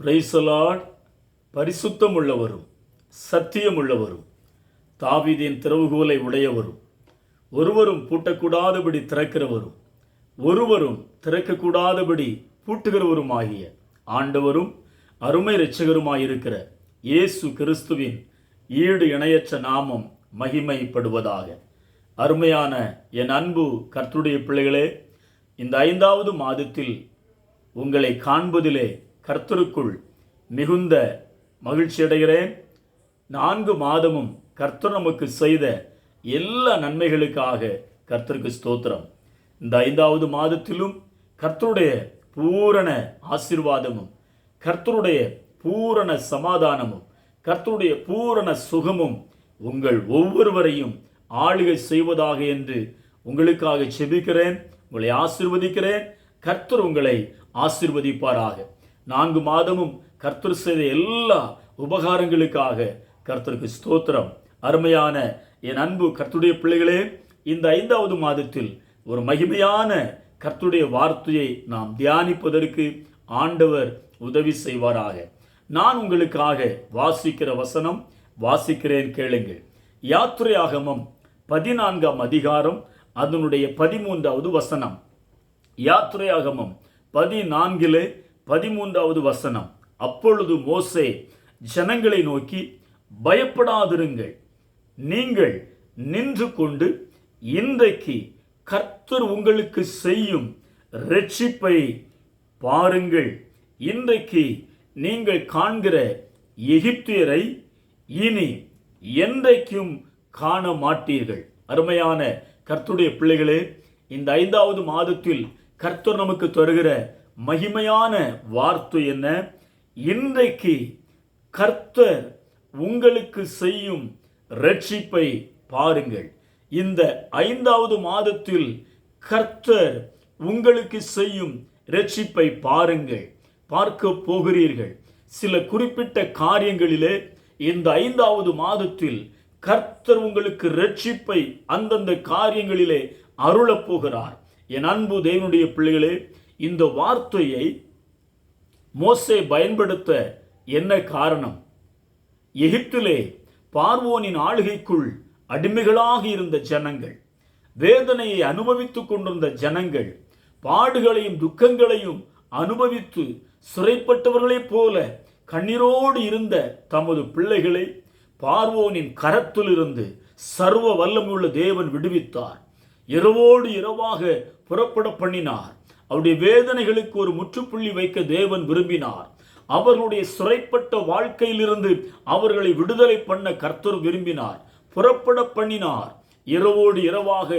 பிரைசலாட் பரிசுத்தம் உள்ளவரும் சத்தியம் உள்ளவரும் தாவிதின் திறவுகோலை உடையவரும் ஒருவரும் பூட்டக்கூடாதபடி திறக்கிறவரும் ஒருவரும் திறக்கக்கூடாதபடி பூட்டுகிறவருமாகிய ஆண்டவரும் அருமை இரட்சகருமாயிருக்கிற இயேசு கிறிஸ்துவின் ஈடு இணையற்ற நாமம் மகிமைப்படுவதாக. அருமையான என் அன்பு கர்த்துடைய பிள்ளைகளே இந்த ஐந்தாவது மாதத்தில் உங்களை காண்பதிலே கர்த்தருக்குள் மிகுந்த மகிழ்ச்சி அடைகிறேன். நான்கு மாதமும் கர்த்தர் நமக்கு செய்த எல்லா நன்மைகளுக்காக கர்த்தருக்கு ஸ்தோத்திரம். இந்த ஐந்தாவது மாதத்திலும் கர்த்தருடைய பூரண ஆசீர்வாதமும் கர்த்தருடைய பூரண சமாதானமும் கர்த்தருடைய பூரண சுகமும் உங்கள் ஒவ்வொருவரையும் ஆளுகை செய்வதாக என்று உங்களுக்காக செபிக்கிறேன் உங்களை ஆசிர்வதிக்கிறேன். கர்த்தர் உங்களை ஆசிர்வதிப்பாராக. நான்கு மாதமும் கர்த்தர் செய்த எல்லா உபகாரங்களுக்காக கர்த்தருக்கு ஸ்தோத்திரம். அருமையான என் அன்பு கர்த்துடைய பிள்ளைகளே இந்த ஐந்தாவது மாதத்தில் ஒரு மகிமையான கர்த்துடைய வார்த்தையை நாம் தியானிப்பதற்கு ஆண்டவர் உதவி செய்வாராக. நான் உங்களுக்காக வாசிக்கிற வசனம் வாசிக்கிறேன் கேளுங்கள். யாத்திரையாகமம் பதினான்காம் அதிகாரம் அதனுடைய பதிமூன்றாவது வசனம். யாத்திரையாகமம் பதினான்கிலே பதிமூன்றாவது வசனம். அப்பொழுது மோசே ஜனங்களை நோக்கி பயப்படாதிருங்கள். நீங்கள் நின்று கொண்டு இன்றைக்கு கர்த்தர் உங்களுக்கு செய்யும் ரட்சிப்பை பாருங்கள். இன்றைக்கு நீங்கள் காண்கிற எகிப்தியரை இனி என்றைக்கும் காண மாட்டீர்கள் அருமையான கர்த்துடைய பிள்ளைகளே இந்த ஐந்தாவது மாதத்தில் கர்த்தர் நமக்கு தருகிற மகிமையான வார்த்தை என்ன? இன்றைக்கு கர்த்தர் உங்களுக்கு செய்யும் ரட்சிப்பை பாருங்கள். இந்த ஐந்தாவது மாதத்தில் கர்த்தர் உங்களுக்கு செய்யும் ரட்சிப்பை பாருங்கள். பார்க்க போகிறீர்கள். சில குறிப்பிட்ட காரியங்களிலே இந்த ஐந்தாவது மாதத்தில் கர்த்தர் உங்களுக்கு ரட்சிப்பை அந்தந்த காரியங்களிலே அருளப் போகிறார். என் அன்பு தேவனுடைய பிள்ளைகளே இந்த வார்த்தையை மோசே பயன்படுத்த என்ன காரணம்? எகிப்திலே பார்வோனின் ஆளுகைக்குள் அடிமைகளாக இருந்த ஜனங்கள் வேதனையை அனுபவித்துக் கொண்டிருந்த ஜனங்கள் பாடுகளையும் துக்கங்களையும் அனுபவித்து சிறைப்பட்டவர்களைப் போல கண்ணீரோடு இருந்த தமது பிள்ளைகளை பார்வோனின் கரத்திலிருந்து சர்வ வல்லமுள்ள தேவன் விடுவித்தார். இரவோடு இரவாக புறப்பட பண்ணினார். அவருடைய வேதனைகளுக்கு ஒரு முற்றுப்புள்ளி வைக்க தேவன் விரும்பினார். அவர்களுடைய சிறைப்பட்ட வாழ்க்கையிலிருந்து அவர்களை விடுதலை பண்ண கர்த்தர் விரும்பினார். புறப்பட பண்ணினார். இரவோடு இரவாக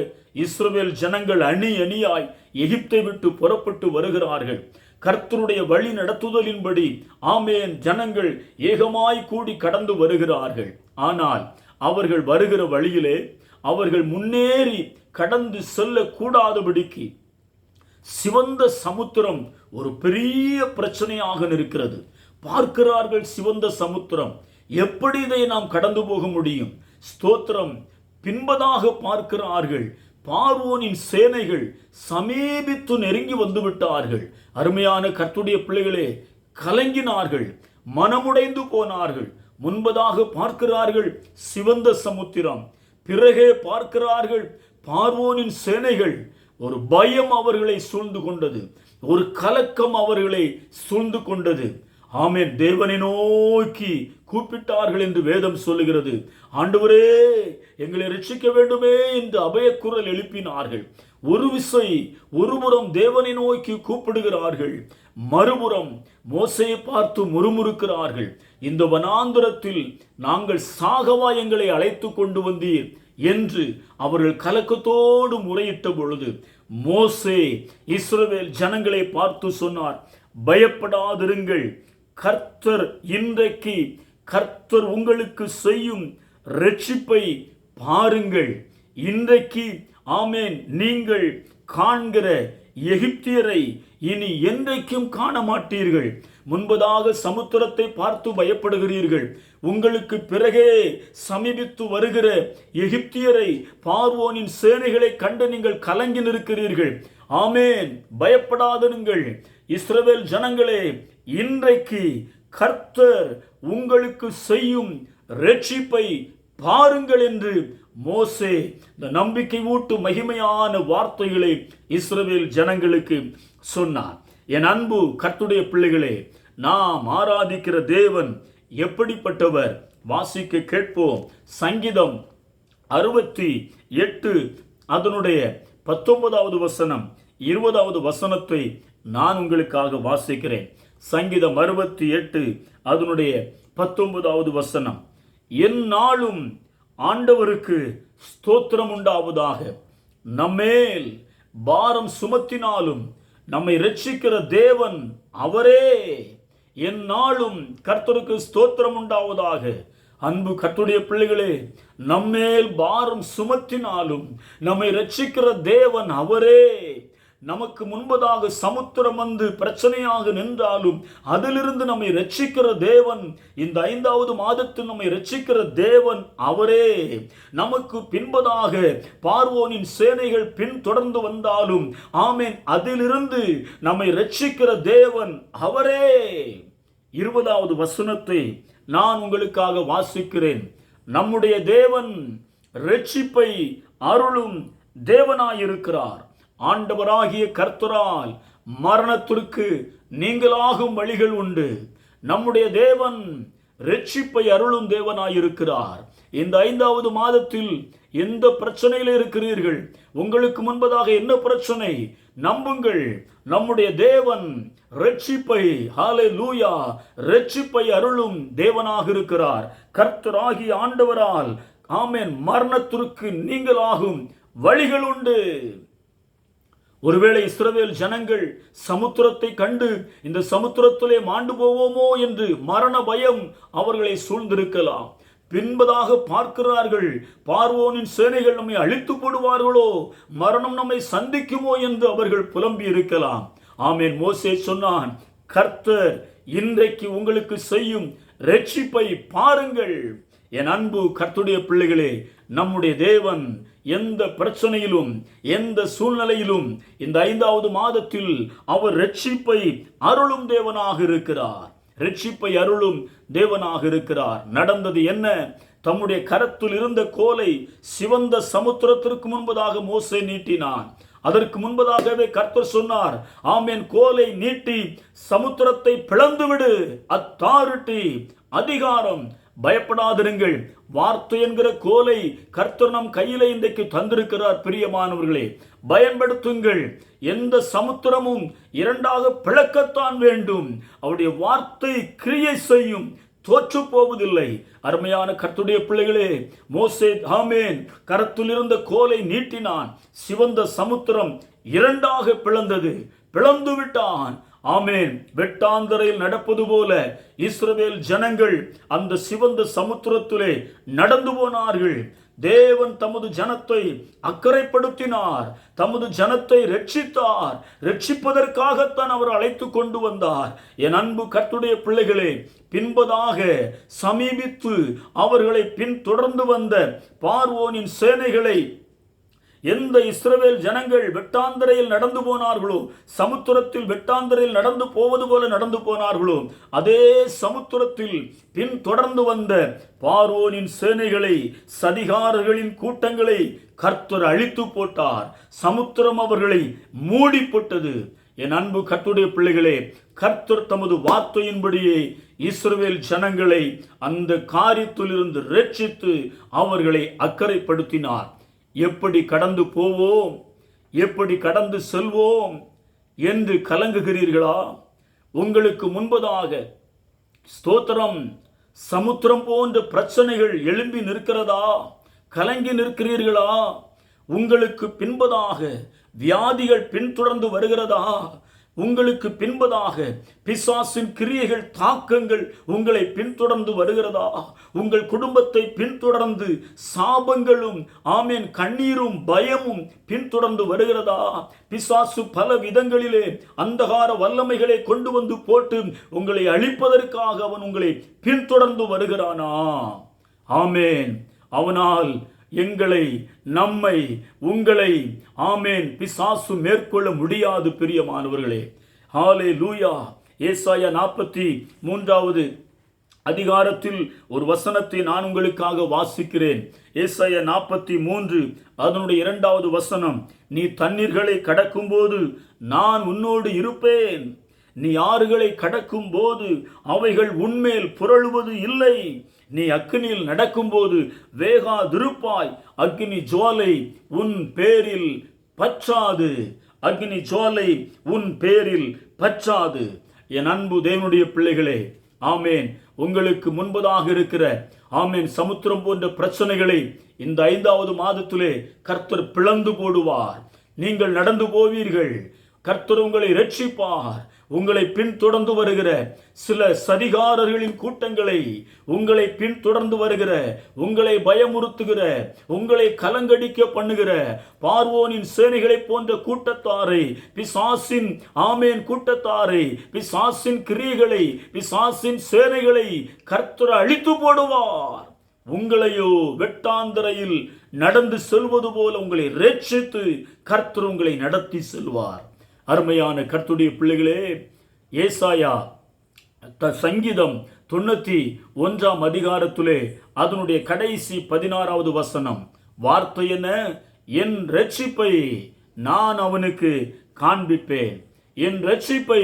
இஸ்ரவேல் ஜனங்கள் அணி அணியாய் எகிப்தை விட்டு புறப்பட்டு வருகிறார்கள். கர்த்தருடைய வழி நடத்துதலின்படி ஆமேன் ஜனங்கள் ஏகமாய் கூடி கடந்து வருகிறார்கள். ஆனால் அவர்கள் வருகிற வழியிலே அவர்கள் முன்னேறி கடந்து செல்லக்கூடாதபடிக்கு சிவந்த சமுத்திரம் ஒரு பெரிய பிரச்சனையாக இருக்கிறது பார்க்கிறார்கள் சிவந்த சமுத்திரம். எப்படி இதை நாம் கடந்து போக முடியும்? ஸ்தோத்திரம். பின்பதாக பார்க்கிறார்கள். பார்வோனின் சேனைகள் சமீபித்து நெருங்கி வந்துவிட்டார்கள். அருமையான கர்த்துடைய பிள்ளைகளே கலங்கினார்கள். மனமுடைந்து போனார்கள். முன்பதாக பார்க்கிறார்கள் சிவந்த சமுத்திரம். பிறகே பார்க்கிறார்கள் பார்வோனின் சேனைகள். ஒரு பயம் அவர்களை சூழ்ந்து கொண்டது. ஒரு கலக்கம் அவர்களை சூழ்ந்து கொண்டது. ஆமென். தேவனை நோக்கி கூப்பிட்டார்கள் என்று வேதம் சொல்லுகிறது. ஆண்டவரே எங்களை ரட்சிக்க வேண்டுமே என்று அபயக்குரல் எழுப்பினார்கள். ஒரு விசை ஒருபுறம் தேவனை நோக்கி கூப்பிடுகிறார்கள். மறுபுறம் மோசையை பார்த்து முறுமுறுக்கிறார்கள். இந்த வனாந்திரத்தில் நாங்கள் சாகவா எங்களை அழைத்து கொண்டு வந்தீர். என்று அவர்கள் கலக்கத்தோடு முறையிட்ட பொழுது மோசே இஸ்ரவேல் ஜனங்களை பார்த்து சொன்னார் பயப்படாதிருங்கள். கர்த்தர் இன்றைக்கு கர்த்தர் உங்களுக்கு செய்யும் ரட்சிப்பை பாருங்கள். இன்றைக்கு ஆமேன் நீங்கள் காண்கிற எகிப்தியரை இனி என்றைக்கும் காண மாட்டீர்கள் முன்பதாக சமுத்திரத்தை பார்த்து பயப்படுகிறீர்கள். உங்களுக்கு பிறகே சமீபித்து வருகிற எகிப்தியரை பார்வோனின் சேனைகளை கண்டு நீங்கள் கலங்கி நிற்கிறீர்கள். ஆமேன். பயப்படாதிருங்கள். இஸ்ரவேல் ஜனங்களே இன்றைக்கு கர்த்தர் உங்களுக்கு செய்யும் ரட்சிப்பை பாருங்கள் என்று மோசே இந்த நம்பிக்கை ஊட்டும் மகிமையான வார்த்தைகளை இஸ்ரவேல் ஜனங்களுக்கு சொன்னார். என் அன்பு கர்த்துடைய பிள்ளைகளே நாம் ஆராதிக்கிற தேவன் எப்படிப்பட்டவர்? வாசிக்க கேட்போம். சங்கீதம் அறுபத்தி எட்டு அதனுடைய பத்தொன்பதாவது வசனம். இருபதாவது வசனத்தை நான் உங்களுக்காக வாசிக்கிறேன். சங்கீதம் அறுபத்தி எட்டு அதனுடைய பத்தொன்பதாவது வசனம். என் நாளும் ஆண்டவருக்கு ஸ்தோத்திரம் உண்டாவதாக. நம்மேல் பாரம் சுமத்தினாலும் நம்மை ரட்சிக்கிற தேவன் அவரே. என் நாளும் கர்த்தருக்கு ஸ்தோத்திரம் உண்டாவதாக. அன்பு கர்த்துடைய பிள்ளைகளே நம்மேல் பாரம் சுமத்தினாலும் நம்மை ரட்சிக்கிற தேவன் அவரே. நமக்கு முன்பதாக சமுத்திரம் வந்து பிரச்சனையாக நின்றாலும் அதிலிருந்து நம்மை ரட்சிக்கிற தேவன் இந்த ஐந்தாவது மாதத்தில் நம்மை ரட்சிக்கிற தேவன் அவரே. நமக்கு பின்பதாக பார்வோனின் சேனைகள் பின் தொடர்ந்து வந்தாலும் ஆமேன் அதிலிருந்து நம்மை ரட்சிக்கிற தேவன் அவரே. இருபதாவது வசனத்தை நான் உங்களுக்காக வாசிக்கிறேன். நம்முடைய தேவன் ரட்சிப்பை அருளும் தேவனாயிருக்கிறார். ஆண்டவராகிய கர்த்தரால் மரணத்திற்கு நீங்களாகும் வழிகள் உண்டு. நம்முடைய தேவன் ரட்சிப்பை அருளும் தேவனாயிருக்கிறார். இந்த ஐந்தாவது மாதத்தில் எந்த பிரச்சனையில் இருக்கிறீர்கள்? உங்களுக்கு முன்பதாக என்ன பிரச்சனை? நம்புங்கள். நம்முடைய தேவன் ரட்சிப்பை ஹாலே லூயா ரட்சிப்பை அருளும் தேவனாக இருக்கிறார் கர்த்தராகி ஆண்டவரால் ஆமேன் மரணத்திற்கு நீங்களாகும் வழிகள் உண்டு. ஒருவேளை இஸ்ரவேல் ஜனங்கள் சமுத்திரத்தை கண்டு இந்த சமுத்திரத்திலே மாண்டு போவோமோ என்று மரண பயம் அவர்களை சூழ்ந்திருக்கலாம். பின்பதாக பார்க்கிறார்கள் பார்வோனின் சேனைகள் நம்மை அழித்து போடுவார்களோ மரணம் நம்மை சந்திக்குமோ என்று அவர்கள் புலம்பி இருக்கலாம் ஆமேன். மோசே சொன்னான் கர்த்தர் இன்றைக்கு உங்களுக்கு செய்யும் ரட்சிப்பை பாருங்கள். என் அன்பு கர்த்துடைய பிள்ளைகளே நம்முடைய தேவன் எந்த பிரச்சனையிலும் எந்த சூழ்நிலையிலும் இந்த ஐந்தாவது மாதத்தில் அவர் ரட்சிப்பை அருளும் தேவனாக இருக்கிறார். ரட்சிப்பை அருளும் தேவனாக இருக்கிறார். நடந்தது என்ன? தம்முடைய கரத்தில் இருந்த கோலை சிவந்த சமுத்திரத்திற்கு முன்பதாக மோசை நீட்டினான். அதற்கு முன்பதாகவே கர்த்தர் சொன்னார் ஆமேன் கோலை நீட்டி சமுத்திரத்தை பிளந்து விடு அத்தாரிட்டி அதிகாரம் பயப்படாதிருங்கள். வார்த்தை என்கிற கோலை கர்த்தர் நம் கையில இன்றைக்கு தந்திருக்கிறார் பிரியமானவர்களே. பயன்படுத்துங்கள். எந்த சமுத்திரமும் இரண்டாக பிளக்கத்தான் வேண்டும். அவருடைய வார்த்தை கிரியை செய்யும். தோற்று போவதில்லை. அருமையான கர்த்துடைய பிள்ளைகளே மோசே ஆமேன். கரத்தில் இருந்த கோலை நீட்டினான். சிவந்த சமுத்திரம் இரண்டாக பிளந்தது. பிளந்து விட்டான். ஆமேன். வெட்டாந்தரையில் நடப்பது போல இஸ்ரவேல் ஜனங்கள் அந்த சிவந்த சமுத்திரத்திலே நடந்து போனார்கள். தேவன் தமது ஜனத்தை அக்கறைப்படுத்தினார். தமது ஜனத்தை ரட்சித்தார். ரட்சிப்பதற்காகத்தான் அவர் அழைத்து கொண்டு வந்தார். என் அன்பு கத்துடைய பிள்ளைகளே பின்பதாக சமீபித்து அவர்களை பின்தொடர்ந்து வந்த பார்வோனின் சேனைகளை எந்த இஸ்ரவேல் ஜனங்கள் வெட்டாந்தரையில் நடந்து போனார்களோ சமுத்திரத்தில் வெட்டாந்தரையில் நடந்து போவது போல நடந்து போனார்களோ அதே சமுத்திரத்தில் பின் தொடர்ந்து வந்த பார்வோனின் சேனைகளை சதிகாரர்களின் கூட்டங்களை கர்த்தர் அழித்து போட்டார். சமுத்திரம் அவர்களை மூடி போட்டது என் அன்பு கர்த்துடைய பிள்ளைகளே கர்த்தர் தமது வார்த்தையின்படியே இஸ்ரவேல் ஜனங்களை அந்த காரியத்திலிருந்து ரட்சித்து அவர்களை அக்கறைப்படுத்தினார். எப்படி கடந்து போவோம்? எப்படி கடந்து செல்வோம்? என்று கலங்குகிறீர்களா? உங்களுக்கு முன்பதாக ஸ்தோத்திரம் சமுத்திரம் போன்ற பிரச்சனைகள் எழும்பி நிற்கிறதா? கலங்கி நிற்கிறீர்களா? உங்களுக்கு பின்பதாக வியாதிகள் பின்தொடர்ந்து வருகிறதா? உங்களுக்கு பின்பதாக பிசாசின் கிரியைகள் தாக்கங்கள் உங்களை பின்தொடர்ந்து வருகிறதா? உங்கள் குடும்பத்தை பின்தொடர்ந்து சாபங்களும் ஆமேன் கண்ணீரும் பயமும் பின்தொடர்ந்து வருகிறதா? பிசாசு பல விதங்களிலே அந்தகார வல்லமைகளை கொண்டு வந்து போட்டு உங்களை அழிப்பதற்காக அவன் உங்களை பின்தொடர்ந்து வருகிறானா? ஆமேன். அவனால் எங்களை நம்மை உங்களை ஆமேன் பிசாசு மேற்கொள்ள முடியாது பிரியமானவர்களே ஹாலே லூயா ஏசாயா நாற்பத்தி மூன்றாவது அதிகாரத்தில் ஒரு வசனத்தை நான் உங்களுக்காக வாசிக்கிறேன். ஏசாய நாற்பத்தி மூன்று அதனுடைய இரண்டாவது வசனம் நீ தண்ணீர்களை கடக்கும்போது நான் உன்னோடு இருப்பேன். நீ ஆறுகளை கடக்கும் போது அவைகள் உன்மேல் புரளுவது இல்லை. நீ அக்னியில் நடக்கும்போது வேகாதிருப்பாய் அக்னி ஜோலை உன் பேரில் பற்றாது. அக்னி ஜோலை உன் பேரில் பற்றாது. என் அன்பு தேவனுடைய பிள்ளைகளே ஆமேன். உங்களுக்கு முன்பதாக இருக்கிற ஆமேன் சமுத்திரம் போன்ற பிரச்சனைகளை இந்த ஐந்தாவது மாதத்திலே கர்த்தர் பிளந்து போடுவார். நீங்கள் நடந்து போவீர்கள். கர்த்தர் உங்களை ரட்சிப்பார் உங்களை பின்தொடர்ந்து வருகிற சில சதிகாரர்களின் கூட்டங்களை உங்களை பின்தொடர்ந்து வருகிற உங்களை பயமுறுத்துகிற உங்களை கலங்கடிக்க பண்ணுகிற பார்வோனின் சேனைகளை போன்ற கூட்டத்தாரை பிசாசின் ஆமேன் கூட்டத்தாரை பிசாசின் கிரியைகளை பிசாசின் சேனைகளை கர்த்தர் அழித்து போடுவார். உங்களையோ வெட்டாந்தரையில் நடந்து செல்வது போல உங்களை ரட்சித்து கர்த்தர் உங்களை நடத்தி செல்வார். அருமையான கர்த்துடைய பிள்ளைகளே ஏசாயா த சங்கீதம் தொண்ணூற்றி ஒன்றாம் அதிகாரத்திலே அதனுடைய கடைசி பதினாறாவது வசனம். வார்த்தை என்ன? என் ரட்சிப்பை நான் அவனுக்கு காண்பிப்பேன். என் ரட்சிப்பை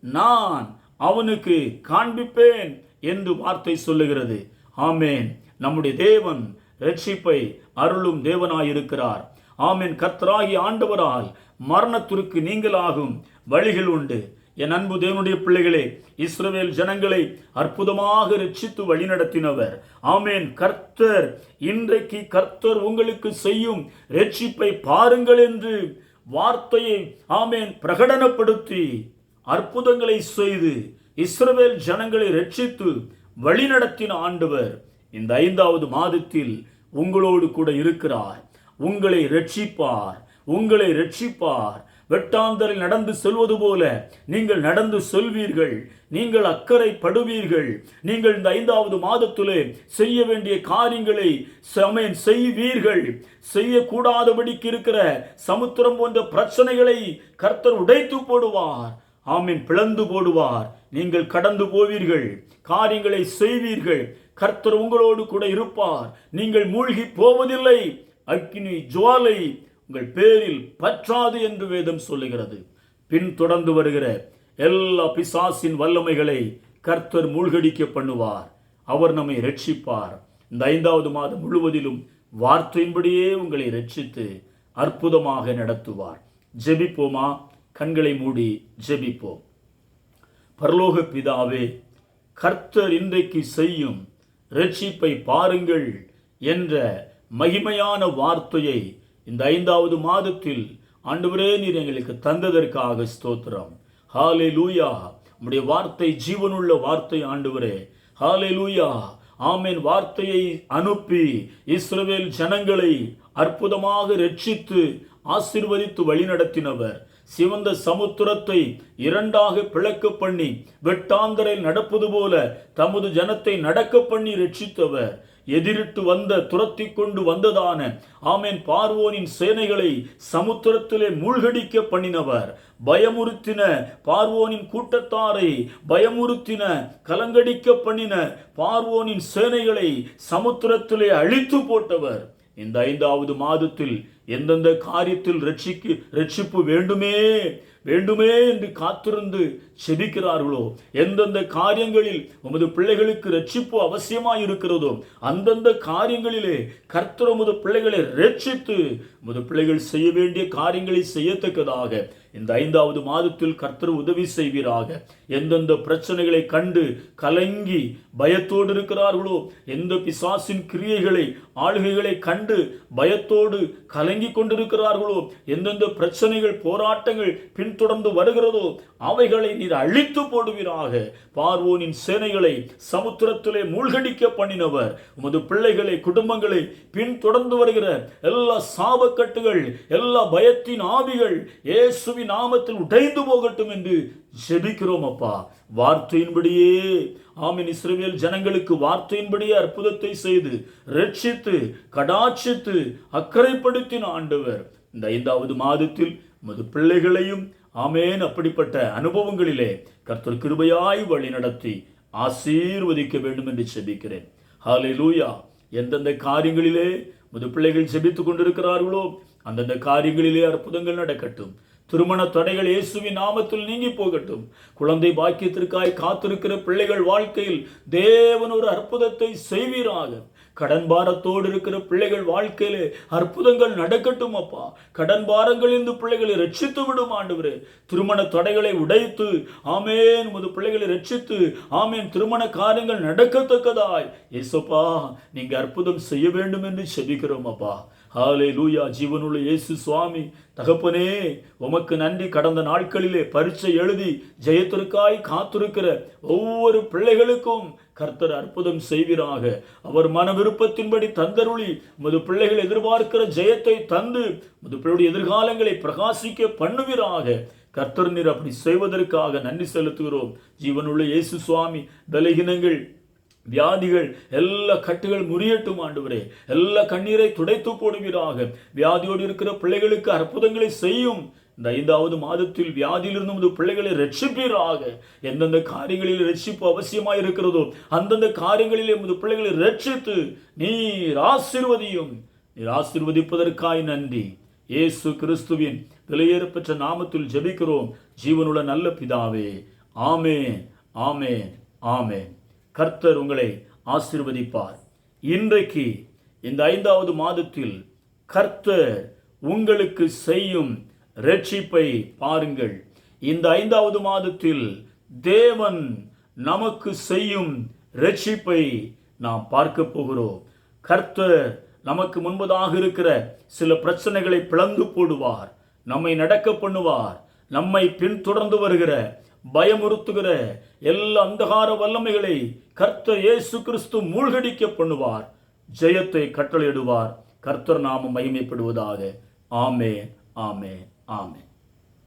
நான் அவனுக்கு காண்பிப்பேன் என்று வார்த்தை சொல்லுகிறது. ஆமேன். நம்முடைய தேவன் ரட்சிப்பை அருளும் தேவனாயிருக்கிறார். ஆமேன். கர்த்தராகி ஆண்டவரால் மரணத்திற்கு நீங்களாகும் வழிகள் உண்டு. என் அன்பு தேவனுடைய பிள்ளைகளே இஸ்ரவேல் ஜனங்களை அற்புதமாக ரட்சித்து வழிநடத்தினவர். ஆமேன். கர்த்தர் இன்றைக்கு கர்த்தர் உங்களுக்கு செய்யும் ரட்சிப்பை பாருங்கள் என்று வார்த்தையை ஆமேன் பிரகடனப்படுத்தி அற்புதங்களை செய்து இஸ்ரவேல் ஜனங்களை ரட்சித்து வழிநடத்தின ஆண்டவர் இந்த ஐந்தாவது மாதத்தில் உங்களோடு கூட இருக்கிறார். உங்களை ரட்சிப்பார் உங்களை ரட்சிப்பார் வெட்டாந்தரில் நடந்து செல்வது போல நீங்கள் நடந்து செல்வீர்கள். நீங்கள் அக்கறை படுவீர்கள் நீங்கள் இந்த ஐந்தாவது மாதத்திலே செய்ய வேண்டிய காரியங்களை சமயம் செய்வீர்கள். செய்யக்கூடாதபடிக்கு இருக்கிற சமுத்திரம் போன்ற பிரச்சனைகளை கர்த்தர் உடைத்து போடுவார். ஆமீன். பிளந்து போடுவார். நீங்கள் கடந்து போவீர்கள். காரியங்களை செய்வீர்கள். கர்த்தர் உங்களோடு கூட இருப்பார். நீங்கள் மூழ்கி போவதில்லை. அக்னி ஜுவாலை உங்கள் பேரில் பற்றாது என்று வேதம் சொல்லுகிறது. பின் தொடர்ந்து வருகிற எல்லா பிசாசின் வல்லமைகளை கர்த்தர் மூழ்கடிக்க பண்ணுவார். அவர் நம்மை ரட்சிப்பார் இந்த ஐந்தாவது மாதம் முழுவதிலும் வார்த்தையின்படியே உங்களை ரட்சித்து அற்புதமாக நடத்துவார். ஜெபிப்போமா? கண்களை மூடி ஜெபிப்போம். பரலோக பிதாவே கர்த்தர் இன்றைக்கு செய்யும் ரட்சிப்பை பாருங்கள் என்ற மகிமையான வார்த்தையை இந்த ஐந்தாவது மாதத்தில் ஆண்டவரே நீர் எங்களுக்கு தந்ததற்காக ஸ்தோத்திரம். ஹாலே லூயா உம்முடைய வார்த்தை ஜீவனுள்ள வார்த்தை ஆண்டவரே. ஹாலே லூயா ஆமேன். வார்த்தையை அனுப்பி இஸ்ரவேல் ஜனங்களை அற்புதமாக ரட்சித்து ஆசிர்வதித்து வழிநடத்தினவர். சிவந்த சமுத்திரத்தை இரண்டாக பிளக்க பண்ணி வெட்டாந்தரை நடப்பது போல தமது ஜனத்தை நடக்க பண்ணி ரட்சித்தவர். எதிரிட்டு வந்த துரத்தி கொண்டு வந்ததான ஆமேன் பார்வோனின் சேனைகளை சமுத்திரத்திலே மூழ்கடிக்க பண்ணினவர். பயமுறுத்தின பார்வோனின் கூட்டத்தாரை பயமுறுத்தின கலங்கடிக்க பண்ணின பார்வோனின் சேனைகளை சமுத்திரத்திலே அழித்து போட்டவர். இந்த ஐந்தாவது மாதத்தில் எந்தெந்த காரியத்தில் ரட்சிக்கு ரட்சிப்பு வேண்டுமே? வேண்டுமே என்று காத்திருந்து செபிக்கிறார்களோ? எந்தெந்த காரியங்களில் உமது பிள்ளைகளுக்கு ரட்சிப்பு அவசியமாய் இருக்கிறதோ அந்தந்த காரியங்களிலே கர்த்தர் உமது பிள்ளைகளை ரட்சித்து உமது பிள்ளைகள் செய்ய வேண்டிய காரியங்களை செய்யத்தக்கதாக இந்த ஐந்தாவது மாதத்தில் கர்த்தர் உதவி செய்வீராக. எந்தெந்த பிரச்சனைகளை கண்டு கலங்கி பயத்தோடு இருக்கிறார்களோ எந்த பிசாசின் கிரியைகளை ஆளுகைகளை கண்டு பயத்தோடு கலங்கி கொண்டிருக்கிறார்களோ எந்தெந்த பிரச்சனைகள் போராட்டங்கள் பின்தொடர்ந்து வருகிறதோ அவைகளை நீர் அழித்து போடுவீராக. பார்வோனின் சேனைகளை சமுத்திரத்திலே மூழ்கடிக்க பண்ணினவர் உமது பிள்ளைகளை குடும்பங்களை பின்தொடர்ந்து வருகிற எல்லா சாபக்கட்டுகள் எல்லா பயத்தின் ஆவிகள் இயேசுவின் நாமத்தில் உடைந்து போகட்டும் என்று ஜெபிக்கிறோம் அப்பா. வார்த்தையின்படியே ஆமின். இஸ்ரவேல் ஜனங்களுக்கு வார்த்தையின்படியே அற்புதத்தை செய்து ரட்சித்து கடாட்சித்து அக்கறைப்படுத்தின ஆண்டவர். இந்த ஐந்தாவது மாதத்தில் மது பிள்ளைகளையும் ஆமேன் அப்படிப்பட்ட அனுபவங்களிலே கர்த்தர் கிருபையாய் வழி நடத்தி ஆசீர்வதிக்க வேண்டும் என்று செபிக்கிறேன் ஹாலே லூயா எந்தெந்த காரியங்களிலே முது பிள்ளைகள் செபித்துக் கொண்டிருக்கிறார்களோ அந்தந்த காரியங்களிலே அற்புதங்கள் நடக்கட்டும். திருமண தடைகள் இயேசுவின் நாமத்தில் நீங்கி போகட்டும். குழந்தை பாக்கியத்திற்காய் காத்திருக்கிற பிள்ளைகள் வாழ்க்கையில் தேவன் ஒரு அற்புதத்தை செய்வீராக. கடன் பாரத்தோடு இருக்கிற பிள்ளைகள் வாழ்க்கையிலே அற்புதங்கள் நடக்கட்டும் அப்பா. கடன் இந்த பிள்ளைகளை ரட்சித்து விடும் ஆண்டவரே. திருமண தடைகளை உடைத்து ஆமேன் உமது பிள்ளைகளை ரட்சித்து ஆமேன் திருமண காரியங்கள் நடக்கத்தக்கதாய். ஏசப்பா நீங்க அற்புதம் செய்ய வேண்டும் என்று செபிக்கிறோம் அப்பா. ஹாலே லூயா ஜீவனுள்ள இயேசு சுவாமி தகப்பனே உமக்கு நன்றி. கடந்த நாட்களிலே பரீட்சை எழுதி ஜெயத்திற்காய் காத்திருக்கிற ஒவ்வொரு பிள்ளைகளுக்கும் கர்த்தர் அற்புதம் செய்வீராக. அவர் மன விருப்பத்தின்படி தந்தருளி முது பிள்ளைகள் எதிர்பார்க்கிற ஜெயத்தை தந்து முது பிள்ளையுடைய எதிர்காலங்களை பிரகாசிக்க பண்ணுவீராக. கர்த்தர் நீர் அப்படி செய்வதற்காக நன்றி செலுத்துகிறோம். ஜீவனுள்ள இயேசு சுவாமி பலகீனங்கள் வியாதிகள் எல்லா கட்டுகள் முறியட்டும் ஆண்டவரே. எல்லா கண்ணீரை துடைத்து போடுவீராக. வியாதியோடு இருக்கிற பிள்ளைகளுக்கு அற்புதங்களை செய்யும். இந்த ஐந்தாவது மாதத்தில் வியாதியிலிருந்து உமது பிள்ளைகளை ரட்சிப்பீராக. எந்தெந்த காரியங்களில் ரட்சிப்பு அவசியமாக இருக்கிறதோ அந்தந்த காரியங்களில் எமது பிள்ளைகளை ரட்சித்து நீர் ஆசிர்வதியும். நீர் ஆசிர்வதிப்பதற்காய் நன்றி. இயேசு கிறிஸ்துவின் விலையேறப்பெற்ற நாமத்தில் ஜெபிக்கிறோம். ஜீவனுள்ள நல்ல பிதாவே. ஆமே ஆமே ஆமே கர்த்தர் உங்களை ஆசிர்வதிப்பார். இன்றைக்கு இந்த ஐந்தாவது மாதத்தில் கர்த்தர் உங்களுக்கு செய்யும் ரட்சிப்பை பாருங்கள். இந்த ஐந்தாவது மாதத்தில் தேவன் நமக்கு செய்யும் ரட்சிப்பை நாம் பார்க்க போகிறோம். கர்த்தர் நமக்கு முன்பதாக இருக்கிற சில பிரச்சனைகளை பிளந்து போடுவார். நம்மை நடக்க பண்ணுவார். நம்மை பின்தொடர்ந்து வருகிற பயமுறுத்துகிற எல்லா அந்தகார வல்லமைகளை கர்த்தர் இயேசு கிறிஸ்து மூழ்கடிக்க பண்ணுவார். ஜெயத்தை கட்டளையிடுவார். கர்த்தர் நாம மகிமைப்படுவதாக. ஆமே ஆமே ஆமே